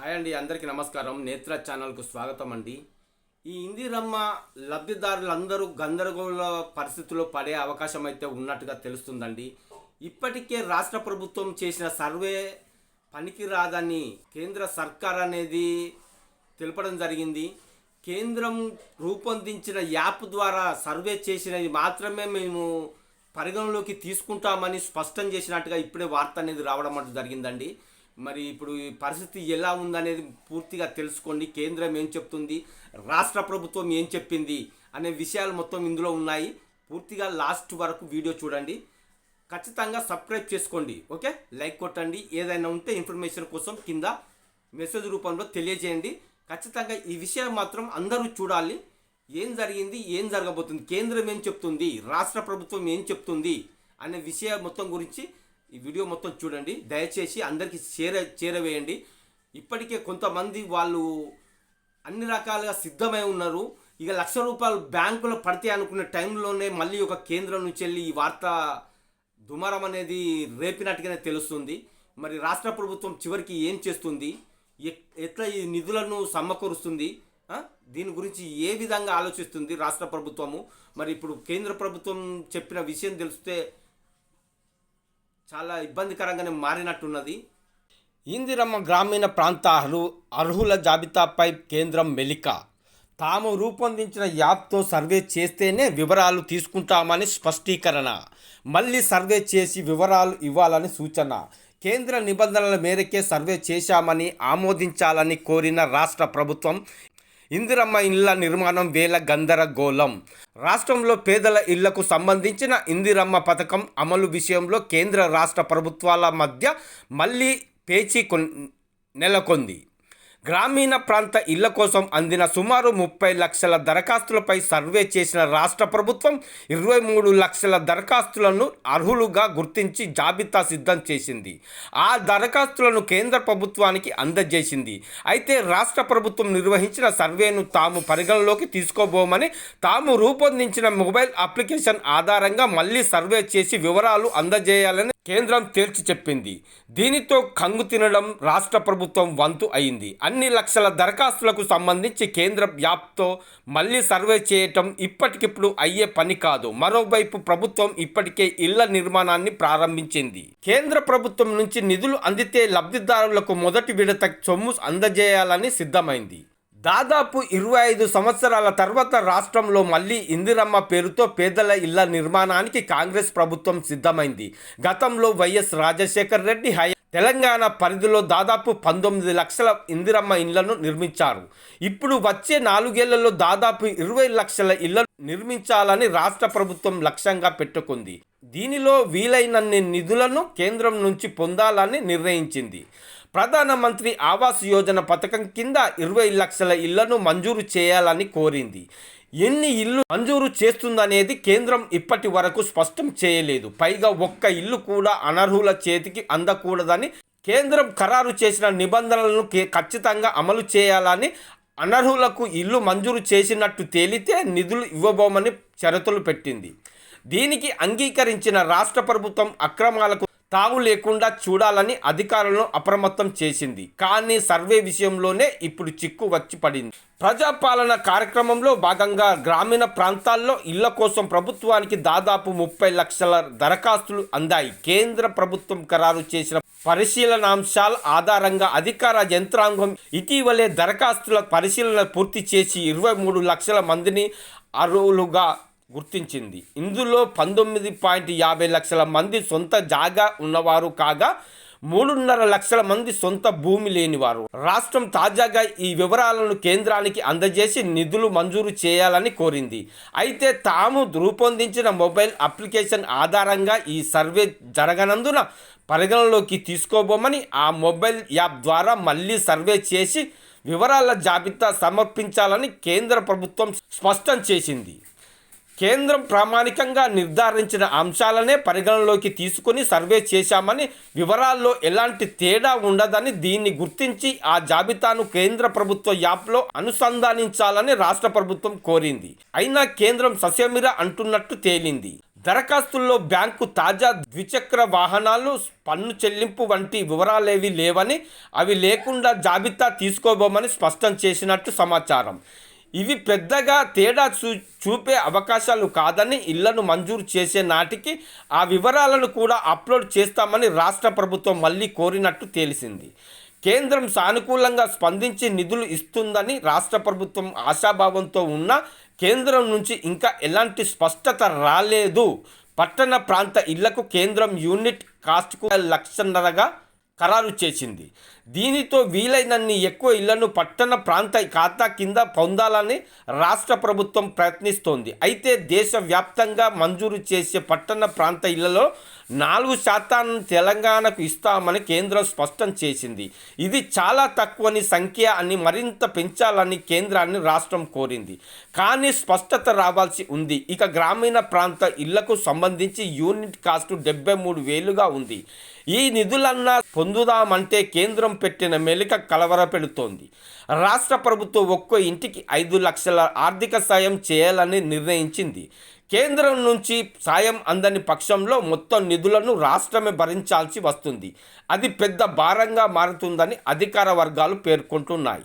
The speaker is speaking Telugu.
హాయ్ అండి అందరికీ నమస్కారం. నేత్ర ఛానల్కు స్వాగతం అండి. ఈ ఇందిరమ్మ లబ్ధిదారులందరూ గందరగోళ పరిస్థితుల్లో పడే అవకాశం అయితే ఉన్నట్టుగా తెలుస్తుందండి. ఇప్పటికే రాష్ట్ర ప్రభుత్వం చేసిన సర్వే పనికి రాదని కేంద్ర సర్కార్ అనేది తెలపడం జరిగింది. కేంద్రం రూపొందించిన యాప్ ద్వారా సర్వే చేసినది మాత్రమే మేము పరిగణలోకి తీసుకుంటామని స్పష్టం చేసినట్టుగా ఇప్పుడే వార్త అనేది రావడం అంటూ జరిగిందండి. మరి ఇప్పుడు ఈ పరిస్థితి ఎలా ఉందనేది పూర్తిగా తెలుసుకోండి. కేంద్రం ఏం చెప్తుంది? రాష్ట్ర ప్రభుత్వం ఏం చెప్పింది? అనే విషయాలు మొత్తం ఇందులో ఉన్నాయి. పూర్తిగా లాస్ట్ వరకు వీడియో చూడండి. ఖచ్చితంగా సబ్స్క్రైబ్ చేసుకోండి. ఓకే? లైక్ కొట్టండి. ఏదైనా ఉంటే ఇన్ఫర్మేషన్ కోసం కింద మెసేజ్ రూపంలో తెలియజేయండి. ఖచ్చితంగా ఈ విషయం మాత్రం అందరూ చూడాలి. ఏం జరిగింది? ఏం జరగబోతుంది? కేంద్రం ఏం చెప్తుంది? రాష్ట్ర ప్రభుత్వం ఏం చెప్తుంది? అనే విషయం మొత్తం గురించి ఈ వీడియో మొత్తం చూడండి. దయచేసి అందరికీ చేర చేరవేయండి. ఇప్పటికే కొంతమంది వాళ్ళు అన్ని రకాలుగా సిద్ధమై ఉన్నారు. ఇక లక్ష రూపాయలు బ్యాంకులో పడితే అనుకునే టైంలోనే మళ్ళీ ఒక కేంద్రం నుంచి వెళ్ళి ఈ వార్త దుమారం అనేది రేపినట్టుగానే తెలుస్తుంది. మరి రాష్ట్ర ప్రభుత్వం చివరికి ఏం చేస్తుంది? ఎట్లా ఈ నిధులను సమకూరుస్తుంది? దీని గురించి ఏ విధంగా ఆలోచిస్తుంది రాష్ట్ర ప్రభుత్వము? మరి ఇప్పుడు కేంద్ర ప్రభుత్వం చెప్పిన విషయం తెలిస్తే చాలా ఇబ్బందికరంగానే మారినట్టున్నది. ఇందిరమ్మ గ్రామీణ ప్రాంత అర్హుల జాబితాపై కేంద్రం మెలిక. తాము రూపొందించిన యాప్తో సర్వే చేస్తేనే వివరాలు తీసుకుంటామని స్పష్టీకరణ. మళ్ళీ సర్వే చేసి వివరాలు ఇవ్వాలని సూచన. కేంద్ర నిబంధనల మేరకే సర్వే చేశామని ఆమోదించాలని కోరిన రాష్ట్ర ప్రభుత్వం ఇందిరమ్మ ఇళ్ళ నిర్మాణం వేల గందరగోళం. రాష్ట్రంలో పేదల ఇళ్ళకు సంబంధించిన ఇందిరమ్మ పథకం అమలు విషయంలో కేంద్ర రాష్ట్ర ప్రభుత్వాల మధ్య మళ్ళీ పేచీ కొన్ నెలకొంది. గ్రామీణ ప్రాంత ఇళ్ళ కోసం అందిన సుమారు ముప్పై లక్షల దరఖాస్తులపై సర్వే చేసిన రాష్ట్ర ప్రభుత్వం ఇరవై మూడు లక్షల దరఖాస్తులను అర్హులుగా గుర్తించి జాబితా సిద్ధం చేసింది. ఆ దరఖాస్తులను కేంద్ర ప్రభుత్వానికి అందజేసింది. అయితే రాష్ట్ర ప్రభుత్వం నిర్వహించిన సర్వేను తాము పరిగణలోకి తీసుకోబోమని తాము రూపొందించిన మొబైల్ అప్లికేషన్ ఆధారంగా మళ్ళీ సర్వే చేసి వివరాలు అందజేయాలని కేంద్రం తేల్చి చెప్పింది. దీనితో కంగు తినడం రాష్ట్ర ప్రభుత్వం వంతు అయింది. అన్ని లక్షల దరఖాస్తులకు సంబంధించి కేంద్ర యాప్తో మళ్ళీ సర్వే చేయటం ఇప్పటికిప్పుడు అయ్యే పని కాదు. మరోవైపు ప్రభుత్వం ఇప్పటికే ఇళ్ళ నిర్మాణాన్ని ప్రారంభించింది. కేంద్ర ప్రభుత్వం నుంచి నిధులు అందితే లబ్ధిదారులకు మొదటి విడత సొమ్ము అందజేయాలని సిద్ధమైంది. దాదాపు ఇరవై ఐదు సంవత్సరాల తర్వాత రాష్ట్రంలో మళ్ళీ ఇందిరమ్మ పేరుతో పేదల ఇళ్ళ నిర్మాణానికి కాంగ్రెస్ ప్రభుత్వం సిద్ధమైంది. గతంలో వైఎస్ రాజశేఖర్ రెడ్డి హై తెలంగాణ పరిధిలో దాదాపు పంతొమ్మిది లక్షల ఇందిరమ్మ ఇళ్ళను నిర్మించారు. ఇప్పుడు వచ్చే నాలుగేళ్ళలో దాదాపు ఇరవై లక్షల ఇళ్ళను నిర్మించాలని రాష్ట్ర ప్రభుత్వం లక్ష్యంగా పెట్టుకుంది. దీనిలో వీలైనన్ని నిధులను కేంద్రం నుంచి పొందాలని నిర్ణయించింది. ప్రధానమంత్రి ఆవాస్ యోజన పథకం కింద ఇరవై లక్షల ఇళ్ళను మంజూరు చేయాలని కోరింది. ఎన్ని ఇల్లు మంజూరు చేస్తుందనేది కేంద్రం ఇప్పటి వరకు స్పష్టం చేయలేదు. పైగా ఒక్క ఇల్లు కూడా అనర్హుల చేతికి అందకూడదని కేంద్రం ఖరారు చేసిన నిబంధనలను ఖచ్చితంగా అమలు చేయాలని అనర్హులకు ఇల్లు మంజూరు చేసినట్టు తేలితే నిధులు ఇవ్వబోమని షరతులు పెట్టింది. దీనికి అంగీకరించిన రాష్ట్ర ప్రభుత్వం అక్రమాలకు తావు లేకుండా చూడాలని అధికారులను అప్రమత్తం చేసింది. కానీ సర్వే విషయంలోనే ఇప్పుడు చిక్కు వచ్చి పడింది. ప్రజాపాలన కార్యక్రమంలో భాగంగా గ్రామీణ ప్రాంతాల్లో ఇళ్ళ కోసం ప్రభుత్వానికి దాదాపు ముప్పై లక్షల దరఖాస్తులు అందాయి. కేంద్ర ప్రభుత్వం ఖరారు చేసిన పరిశీలనాంశాల ఆధారంగా అధికార యంత్రాంగం ఇటీవలే దరఖాస్తుల పరిశీలన పూర్తి చేసి ఇరవై మూడు లక్షల మందిని అర్హులుగా గుర్తించింది. ఇందులో పంతొమ్మిది పాయింట్ యాభై లక్షల మంది సొంత జాగా ఉన్నవారు కాగా మూడున్నర లక్షల మంది సొంత భూమి లేనివారు. రాష్ట్రం తాజాగా ఈ వివరాలను కేంద్రానికి అందజేసి నిధులు మంజూరు చేయాలని కోరింది. అయితే తాము రూపొందించిన మొబైల్ అప్లికేషన్ ఆధారంగా ఈ సర్వే జరగనందున పరిగణలోకి తీసుకోబోమని ఆ మొబైల్ యాప్ ద్వారా మళ్ళీ సర్వే చేసి వివరాల జాబితా సమర్పించాలని కేంద్ర ప్రభుత్వం స్పష్టం చేసింది. కేంద్రం ప్రామాణికంగా నిర్ధారించిన అంశాలనే పరిగణలోకి తీసుకుని సర్వే చేశామని వివరాల్లో ఎలాంటి తేడా ఉండదని దీన్ని గుర్తించి ఆ జాబితాను కేంద్ర ప్రభుత్వ యాప్లో అనుసంధానించాలని రాష్ట్ర ప్రభుత్వం కోరింది. అయినా కేంద్రం సస్యమిర అంటున్నట్టు తేలింది. దరఖాస్తుల్లో బ్యాంకు తాజా ద్విచక్ర వాహనాలు పన్ను చెల్లింపు వంటి వివరాలేవి లేవని అవి లేకుండా జాబితా తీసుకోబోమని స్పష్టం చేసినట్టు సమాచారం. ఇవి పెద్దగా తేడా చూ చూపే అవకాశాలు కాదని ఇళ్ళను మంజూరు చేసే నాటికి ఆ వివరాలను కూడా అప్లోడ్ చేస్తామని రాష్ట్ర ప్రభుత్వం మళ్ళీ కోరినట్టు తేలిసింది. కేంద్రం సానుకూలంగా స్పందించి నిధులు ఇస్తుందని రాష్ట్ర ప్రభుత్వం ఆశాభావంతో ఉన్న కేంద్రం నుంచి ఇంకా ఎలాంటి స్పష్టత రాలేదు. పట్టణ ప్రాంత ఇళ్ళకు కేంద్రం యూనిట్ కాస్ట్కు లక్షన్నరగా ఖరారు చేసింది. దీనితో వీలైనన్ని ఎక్కువ ఇళ్ళను పట్టణ ప్రాంత ఖాతా కింద పొందాలని రాష్ట్ర ప్రభుత్వం ప్రయత్నిస్తోంది. అయితే దేశవ్యాప్తంగా మంజూరు చేసే పట్టణ ప్రాంత ఇళ్ళలో నాలుగు శాతాన్ని తెలంగాణకు ఇస్తామని కేంద్రం స్పష్టం చేసింది. ఇది చాలా తక్కువని సంఖ్య అని మరింత పెంచాలని కేంద్రాన్ని రాష్ట్రం కోరింది. కానీ స్పష్టత రావాల్సి ఉంది. ఇక గ్రామీణ ప్రాంత ఇళ్ళకు సంబంధించి యూనిట్ కాస్ట్ డెబ్బై మూడు వేలుగా ఉంది. ఈ నిధులన్నా పొందుదామంటే కేంద్రం పెట్టిన మెలిక కలవరపెడుతోంది రాష్ట్ర ప్రభుత్వం ఒక్కో ఇంటికి ఐదు లక్షల ఆర్థిక సాయం చేయాలని నిర్ణయించింది. కేంద్రం నుంచి సాయం అందని పక్షంలో మొత్తం నిధులను రాష్ట్రమే భరించాల్సి వస్తుంది. అది పెద్ద భారంగా మారుతుందని అధికార వర్గాలు పేర్కొంటున్నాయి.